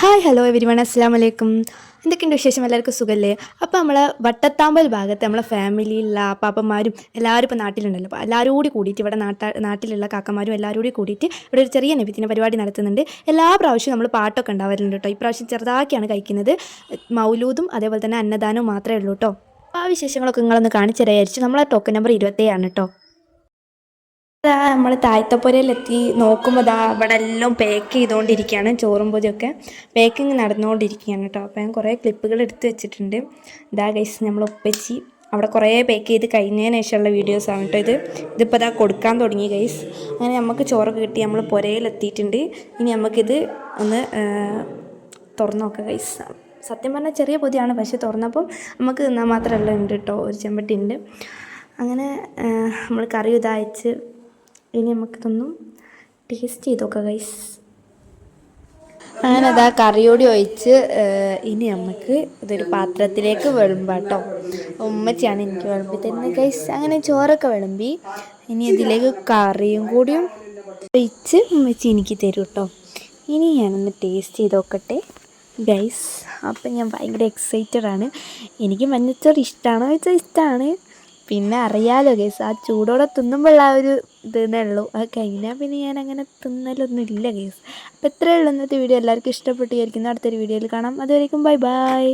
Hi hello every one അസ്സാം വലൈക്കും എന്തൊക്കെയുണ്ട് വിശേഷം? എല്ലാവർക്കും സുഖമല്ലേ അപ്പോൾ നമ്മൾ വട്ടത്താമ്പൽ ഭാഗത്ത് നമ്മളെ ഫാമിലിയിലുള്ള പാപ്പന്മാരും എല്ലാവരും ഇപ്പോൾ നാട്ടിലുണ്ടല്ലോ. അപ്പോൾ എല്ലാവരും കൂടി കൂടിയിട്ട് ഇവിടെ നാട്ട നാട്ടിലുള്ള കാക്കമാരും എല്ലാവരും കൂടി കൂടിയിട്ട് ഇവിടെ ഒരു ചെറിയ നബിത്തിന്റെ പരിപാടി നടത്തുന്നുണ്ട്. എല്ലാ പ്രാവശ്യവും നമ്മൾ പാട്ടൊക്കെ ഉണ്ടാവാറുണ്ട് കേട്ടോ. ഇപ്രാവശ്യം ചെറുതാക്കിയാണ് കഴിക്കുന്നത്. മൗലൂദും അതേപോലെ തന്നെ അന്നദാനവും മാത്രമേ ഉള്ളൂ കേട്ടോ. ആ വിശേഷങ്ങളൊക്കെ നിങ്ങളൊന്ന് കാണിച്ചു തരായിരിച്ചു നമ്മളെ ടോക്കൺ നമ്പർ ഇരുപത്തേഴാണ് കേട്ടോ. നമ്മൾ താഴ്ത്തപ്പുരയിലെത്തി നോക്കുമ്പോൾ അതാ അവിടെ എല്ലാം പാക്ക് ചെയ്തുകൊണ്ടിരിക്കുകയാണ് ചോറും പൊതിയൊക്കെ. പാക്കിങ് നടന്നുകൊണ്ടിരിക്കുകയാണ് കേട്ടോ അപ്പോൾ ഞാൻ കുറേ ക്ലിപ്പുകൾ എടുത്ത് വെച്ചിട്ടുണ്ട്. ഇതാ ഗൈസ് നമ്മൾ ഒപ്പിച്ച് അവിടെ കുറേ പാക്ക് ചെയ്ത് കഴിഞ്ഞതിന് ശേഷമുള്ള വീഡിയോസാണ് കേട്ടോ ഇത്. ഇതിപ്പോൾ ഇതാ കൊടുക്കാൻ തുടങ്ങി ഗൈസ് അങ്ങനെ നമുക്ക് ചോറൊക്കെ കിട്ടി നമ്മൾ പുരയിലെത്തിയിട്ടുണ്ട്. ഇനി നമുക്കിത് ഒന്ന് തുറന്നു നോക്കാം ഗൈസ് സത്യം പറഞ്ഞാൽ ചെറിയ പൊതിയാണ് പക്ഷേ തുറന്നപ്പം നമുക്ക് തിന്നാൽ മാത്രമല്ല ഉണ്ട് കേട്ടോ ഒരു ചെമ്പട്ടി ഉണ്ട് അങ്ങനെ നമ്മൾ കറി ഇതയച്ച് ഇനി നമുക്കിതൊന്നും ടേസ്റ്റ് ചെയ്ത് നോക്കാം ഗൈസ് ഞാനതാ കറിയോടി ഒഴിച്ച് ഇനി നമുക്ക് ഇതൊരു പാത്രത്തിലേക്ക് വിളമ്പാട്ടോ ഉമ്മച്ചിയാണ് എനിക്ക് വിളമ്പി തരുന്നത് ഗൈസ് അങ്ങനെ ചോറൊക്കെ വിളമ്പി ഇനി ഇതിലേക്ക് കറിയും കൂടിയും ഒഴിച്ച് ഉമ്മച്ചി എനിക്ക് തരും കേട്ടോ. ഇനി ഞാനൊന്ന് ടേസ്റ്റ് ചെയ്ത് നോക്കട്ടെ ഗൈസ് അപ്പം ഞാൻ ഭയങ്കര എക്സൈറ്റഡ് ആണ്. എനിക്ക് മഞ്ഞച്ചോറ് ഇഷ്ടമാണോ വെച്ചാൽ ഇഷ്ടമാണ് പിന്നെ അറിയാലോ കേസ് ആ ചൂടോടെ തിന്നുമ്പോഴുള്ള ആ ഒരു ഇതെന്നേ ഉള്ളൂ. അത് കഴിഞ്ഞാൽ പിന്നെ ഞാൻ അങ്ങനെ തിന്നലൊന്നും ഇല്ല കേസ് അപ്പോൾ ഇത്രയേ ഉള്ളൂ ഇന്നത്തെ വീഡിയോ എല്ലാവർക്കും ഇഷ്ടപ്പെട്ടു വിചാരിക്കുന്നു. അടുത്തൊരു വീഡിയോയിൽ കാണാം. അതുവരേക്കും ബൈ ബൈ